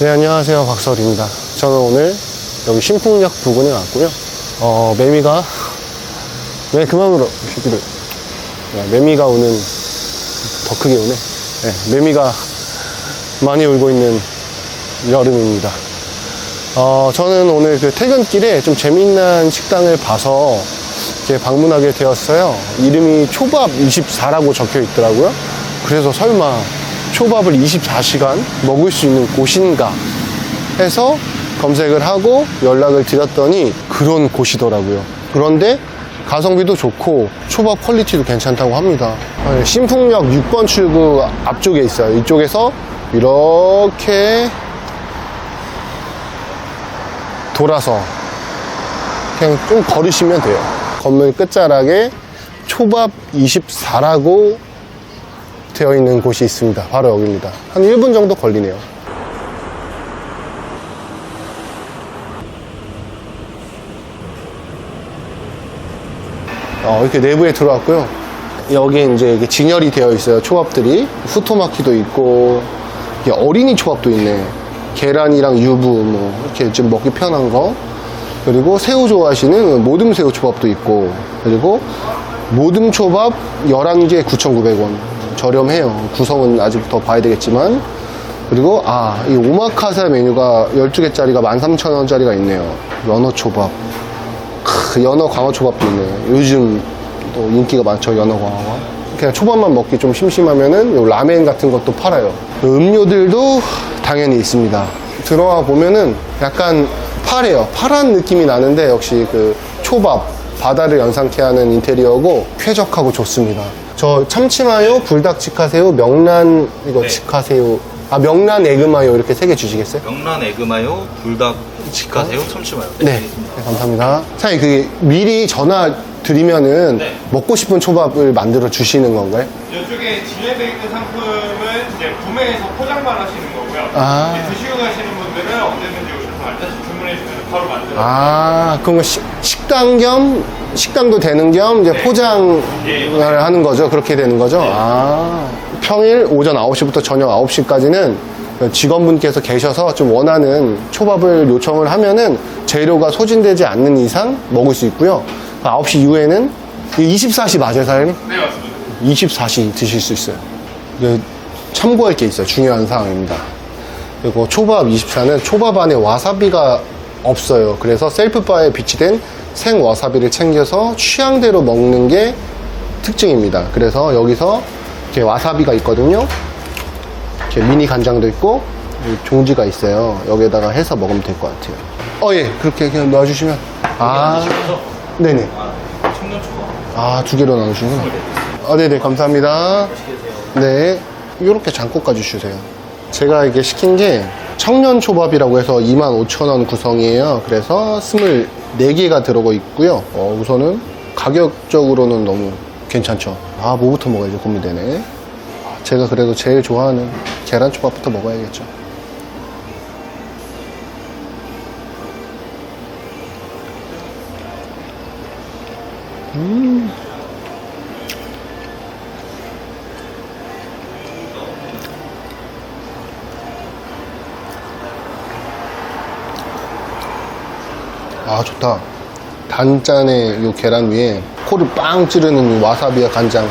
네, 안녕하세요. 박설입니다. 저는 오늘 여기 신풍역 부근에 왔고요. 어, 매미가, 왜 그만 울어, 이 새끼들. 야, 매미가 우는, 더 크게 우네. 네, 매미가 많이 울고 있는 여름입니다. 어, 저는 오늘 그 퇴근길에 좀 재미난 식당을 봐서 이렇게 방문하게 되었어요. 이름이 초밥 24라고 적혀 있더라고요. 그래서 설마 초밥을 24시간 먹을 수 있는 곳인가 해서 검색을 하고 연락을 드렸더니 그런 곳이더라고요. 그런데 가성비도 좋고 초밥 퀄리티도 괜찮다고 합니다. 아니, 신풍역 6번 출구 앞쪽에 있어요. 이쪽에서 이렇게 돌아서 그냥 좀 걸으시면 돼요. 건물 끝자락에 초밥 24라고 되어 있는 곳이 있습니다. 바로 여기입니다. 한 1분 정도 걸리네요. 어, 이렇게 내부에 들어왔고요. 여기에 이제 이게 진열이 되어 있어요. 초밥들이. 후토마키도 있고, 어린이 초밥도 있네. 계란이랑 유부, 뭐, 이렇게 좀 먹기 편한 거. 그리고 새우 좋아하시는 모듬 새우 초밥도 있고, 그리고 모듬 초밥 11개 9,900원. 저렴해요. 구성은 아직 더 봐야 되겠지만. 그리고, 아, 이 오마카세 메뉴가 12개짜리가 13,000원짜리가 있네요. 연어 초밥. 크, 연어 광어 초밥도 있네. 요즘 또 인기가 많죠, 연어 광어가. 그냥 초밥만 먹기 좀 심심하면은 요 라멘 같은 것도 팔아요. 음료들도 당연히 있습니다. 들어와 보면은 약간 파래요. 파란 느낌이 나는데 역시 그 초밥, 바다를 연상케 하는 인테리어고 쾌적하고 좋습니다. 저 참치마요, 불닭 치카새우, 명란 이거 네. 치카새우, 아 명란 에그마요 이렇게 세 개 주시겠어요? 명란 에그마요, 불닭 직화새우, 참치마요. 네, 네, 감사합니다. 사장님, 그 미리 전화 드리면은 네. 먹고 싶은 초밥을 만들어 주시는 건가요? 이쪽에 진열되어 있는 상품은 이제 구매해서 포장만 하시는 거고요. 아. 이제 드시고 가시는 분들은 언제든지 오셔서 알다시 주문해 주면 바로 만들어. 아, 그럼 거 식- 식당 겸 식당도 되는 겸 이제 포장을 예. 하는 거죠. 그렇게 되는 거죠. 아, 평일 오전 9시부터 저녁 9시까지는 직원분께서 계셔서 좀 원하는 초밥을 요청을 하면은 재료가 소진되지 않는 이상 먹을 수 있고요. 9시 이후에는 24시 맞아요, 사장님? 네 맞습니다. 24시 드실 수 있어요. 이게 참고할 게 있어요. 중요한 사항입니다. 그리고 초밥 24는 초밥 안에 와사비가 없어요. 그래서 셀프바에 비치된 생 와사비를 챙겨서 취향대로 먹는 게 특징입니다. 그래서 여기서 이렇게 와사비가 있거든요. 이렇게 미니 간장도 있고 이 종지가 있어요. 여기에다가 해서 먹으면 될 것 같아요. 어, 예. 그렇게 그냥 놔주시면. 아, 네네. 청년 초밥. 아, 두 개로 나누시구나. 아, 네네, 감사합니다. 네. 요렇게 장국까지 주세요. 제가 이게 시킨 게 청년 초밥이라고 해서 25,000원 구성이에요. 그래서 24개가 들어가 있고요. 어, 우선은 가격적으로는 너무 괜찮죠. 아, 뭐부터 먹어야지 고민되네. 제가 그래도 제일 좋아하는 계란 초밥부터 먹어야겠죠. 아 좋다. 단짠의 요 계란 위에 코를 빵 찌르는 이 와사비와 간장.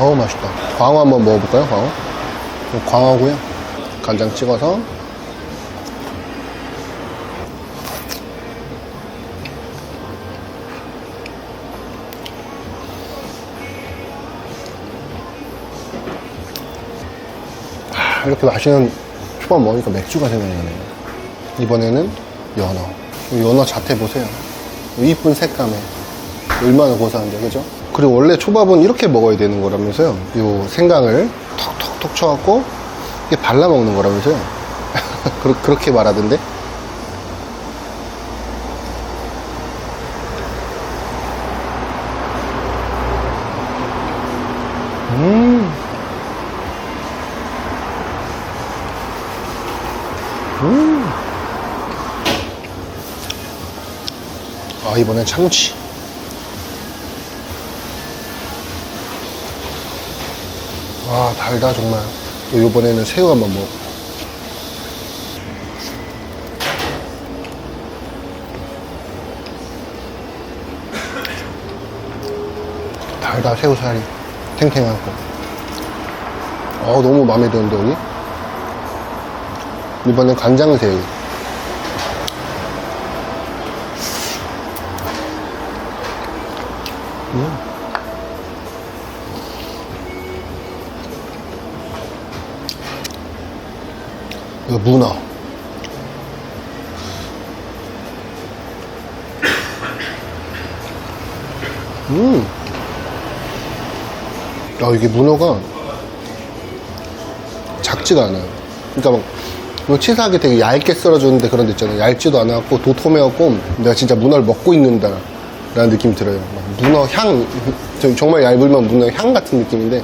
어우 맛있다. 광어 한번 먹어볼까요 광어? 광어고요. 간장 찍어서 이렇게 맛있는 초밥 먹으니까 맥주가 생각나네요. 이번에는 연어. 이 연어 자태 보세요. 이 이쁜 색감에. 얼마나 고소한데, 그죠? 그리고 원래 초밥은 이렇게 먹어야 되는 거라면서요. 요 생강을 톡톡톡 쳐갖고, 이게 발라 먹는 거라면서요. 그렇- 그렇게 말하던데. 아, 이번엔 참치. 와 달다 정말. 또 이번에는 새우 한번 먹어. 달다 새우살이. 탱탱하고 어 너무 마음에 드는데 여기 이번엔 간장새우 문어. 음. 야, 이게 문어가 작지가 않아요. 그러니까 막, 뭐 치사하게 되게 얇게 썰어주는데 그런 데 있잖아요. 얇지도 않았고, 도톰해갖고, 내가 진짜 문어를 먹고 있는다. 라는 느낌이 들어요. 막 문어 향, 저- 정말 얇으면 문어 향 같은 느낌인데,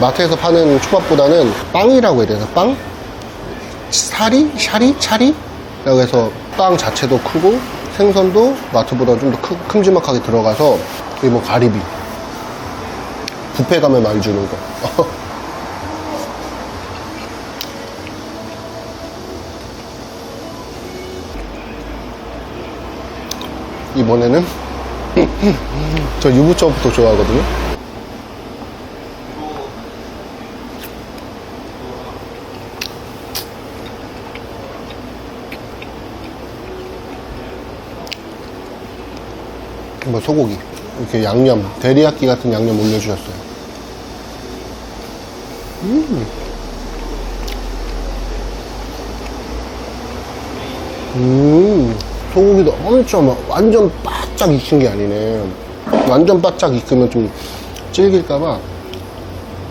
마트에서 파는 초밥보다는 빵이라고 해야 되나? 빵? 사리? 샤리? 차리? 라고 해서 빵 자체도 크고 생선도 마트보다 좀 더 큼지막하게 들어가서 이게 뭐 가리비 가면 많이 주는 거 이번에는 저 유부초밥부터 좋아하거든요 뭐 소고기 이렇게 양념 데리야끼 같은 양념 올려주셨어요. 음, 음 소고기도 엄청 막 완전 바짝 익힌 게 아니네. 완전 바짝 익으면 좀 질길까봐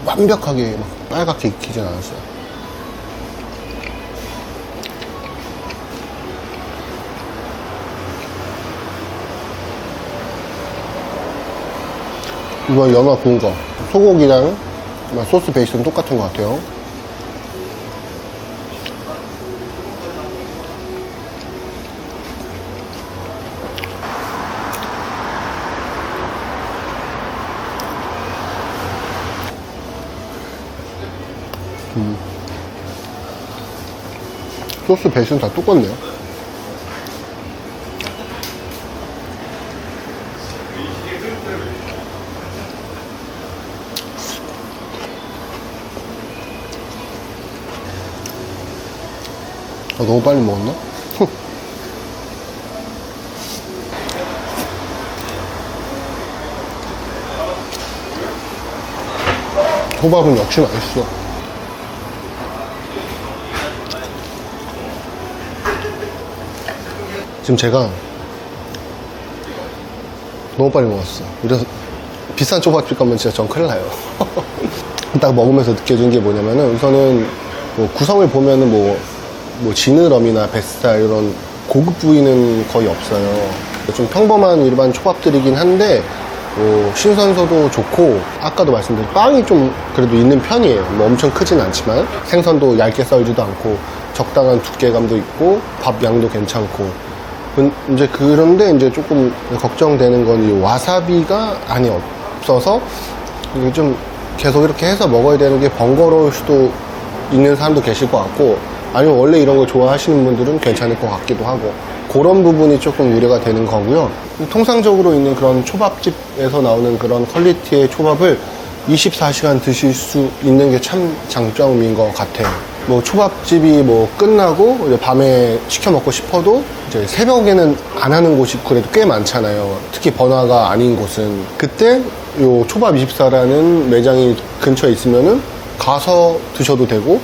완벽하게 막 빨갛게 익히진 않았어요 이번 연어 구운 거 소고기랑 아마 소스 베이스는 똑같은 것 같아요. 음. 소스 베이스는 다 똑같네요 너무 빨리 먹었나? 호밥은 역시 맛있어. 지금 제가 너무 빨리 먹었어. 이래서 비싼 초밥집 가면 진짜 전 큰일 나요. 딱 먹으면서 느껴진 게 뭐냐면은 우선은 뭐 구성을 보면은 뭐, 뭐 지느러미나 뱃살 이런 고급 부위는 거의 없어요. 좀 평범한 일반 초밥들이긴 한데 뭐 신선도도 좋고 아까도 말씀드린 빵이 좀 그래도 있는 편이에요. 뭐 엄청 크진 않지만 생선도 얇게 썰지도 않고 적당한 두께감도 있고 밥 양도 괜찮고 근- 이제 그런데 이제 조금 걱정되는 건 이 와사비가 안에 없어서 이게 좀 계속 이렇게 해서 먹어야 되는 게 번거로울 수도 있는 사람도 계실 것 같고 아니면 원래 이런 걸 좋아하시는 분들은 괜찮을 것 같기도 하고 그런 부분이 조금 우려가 되는 거고요. 통상적으로 있는 그런 초밥집에서 나오는 그런 퀄리티의 초밥을 24시간 드실 수 있는 게 참 장점인 것 같아요. 뭐 초밥집이 뭐 끝나고 밤에 시켜 먹고 싶어도 이제 새벽에는 안 하는 곳이 그래도 꽤 많잖아요. 특히 번화가 아닌 곳은 그때 요 초밥 24라는 매장이 근처에 있으면은 가서 드셔도 되고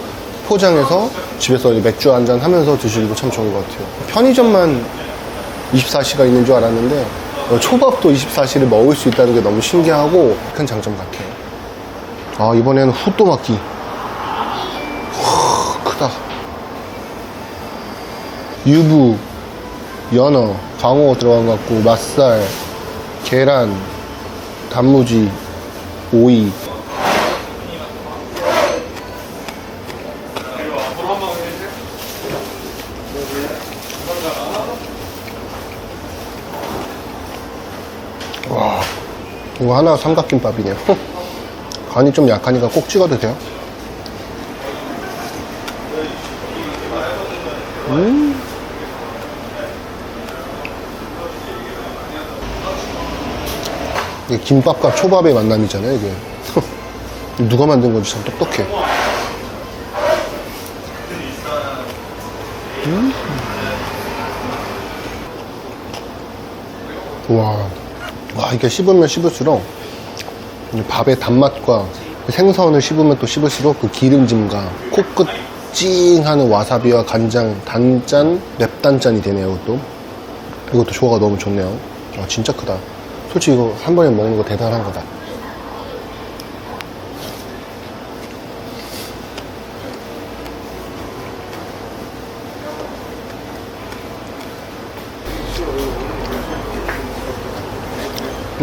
포장해서 집에서 맥주 한 잔 하면서 드시기도 참 좋은 것 같아요. 편의점만 24시가 있는 줄 알았는데 어, 초밥도 24시를 먹을 수 있다는 게 너무 신기하고 큰 장점 같아요. 아 이번에는 후또막기 와, 크다. 유부, 연어, 광어 들어간 것 같고 맛살, 계란, 단무지, 오이. 이거 하나 삼각김밥이네요. 간이 좀 약하니까 꼭 찍어 드세요. 이게 김밥과 초밥의 만남이잖아요, 이게. 누가 만든 건지 참 똑똑해. 음. 와, 와, 이게 씹으면 씹을수록 이 밥의 단맛과 그 생선을 씹으면 또 씹을수록 그 기름짐과 코끝 찡하는 와사비와 간장, 단짠, 맵단짠이 되네요, 이것도. 이것도 조화가 너무 좋네요. 아, 진짜 크다. 솔직히 이거 한 번에 먹는 거 대단한 거다.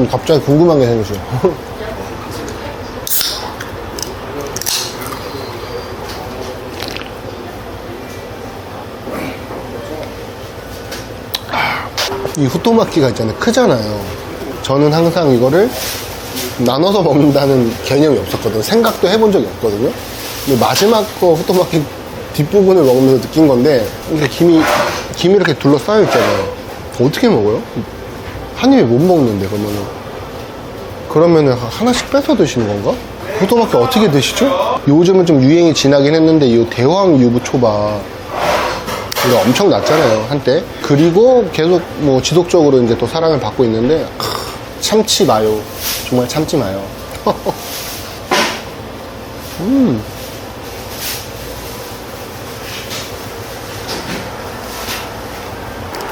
갑자기 궁금한 게 생겼어요. 이 후토마키가 있잖아요. 크잖아요. 저는 항상 이거를 나눠서 먹는다는 개념이 없었거든요. 생각도 해본 적이 없거든요. 근데 마지막 거 후토마키 뒷부분을 먹으면서 느낀 건데, 이렇게 김이, 김이 이렇게 둘러싸여 있잖아요. 어떻게 먹어요? 한 입에 못 먹는데, 그러면은. 그러면은 하나씩 뺏어 드시는 건가? 후토마키 어떻게 드시죠? 요즘은 좀 유행이 지나긴 했는데, 이 대왕 유부초밥. 이거 엄청 났잖아요 한때 그리고 계속 뭐 지속적으로 이제 또 사랑을 받고 있는데 크, 참치 마요 정말 참지 마요 음.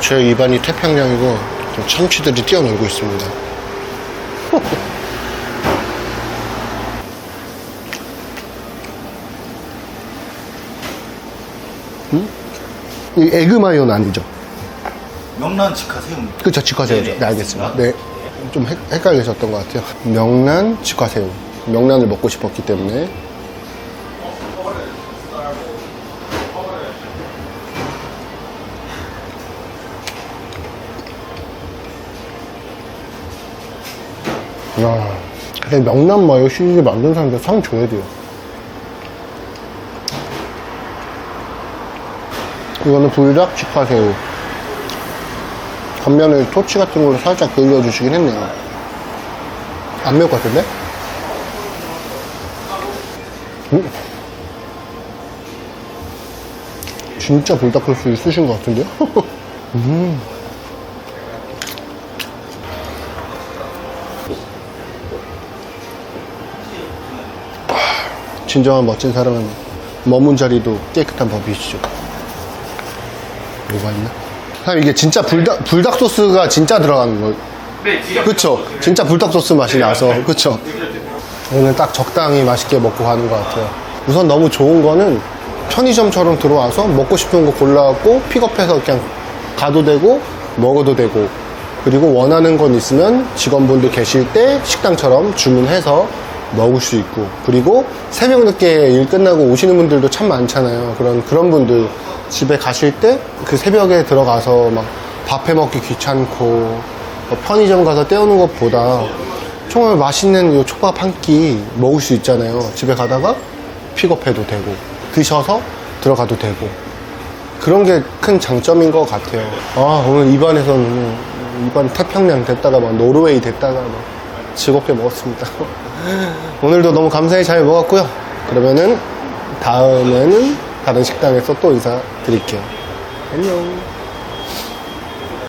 제 입안이 태평양이고 좀 참치들이 뛰어놀고 있습니다 이 에그 마요는 아니죠 명란 직화 새우. 그쵸, 직화새우죠. 네네. 네, 알겠습니다. 네. 좀 헷- 헷갈리셨던 것 같아요. 명란, 직화새우. 명란을 먹고 싶었기 때문에. 야, 근데 명란 마요 시리즈 만든 사람들 상 줘야 돼요. 이거는 불닭 직화새우. 겉면을 토치 같은 걸로 살짝 그을려주시긴 했네요. 안 매울 것 같은데? 음? 진짜 불닭소스 있으신 것 같은데요? 음. 진정한 멋진 사람은 머문 자리도 깨끗한 법이시죠. 뭐가 있나? 사실 이게 진짜 불닭, 불닭 소스가 진짜 들어가는 거. 네. 그쵸? 진짜 불닭 소스 맛이 나서. 그쵸? 오늘 딱 적당히 맛있게 먹고 가는 것 같아요. 우선 너무 좋은 거는 편의점처럼 들어와서 먹고 싶은 거 골라갖고 픽업해서 그냥 가도 되고 먹어도 되고 그리고 원하는 건 있으면 직원분들 계실 때 식당처럼 주문해서 먹을 수 있고 그리고 새벽 늦게 일 끝나고 오시는 분들도 참 많잖아요 그런 그런 분들 집에 가실 때 그 새벽에 들어가서 막 밥해 먹기 귀찮고 뭐 편의점 가서 때우는 것보다 정말 맛있는 이 초밥 한 끼 먹을 수 있잖아요 집에 가다가 픽업해도 되고 드셔서 들어가도 되고 그런 게 큰 장점인 것 같아요. 아, 오늘 입안에서는 입안 태평양 됐다가 막 노르웨이 됐다가 막 즐겁게 먹었습니다. 오늘도 너무 감사히 잘 먹었고요. 그러면은 다음에는 다른 식당에서 또 인사드릴게요. 안녕.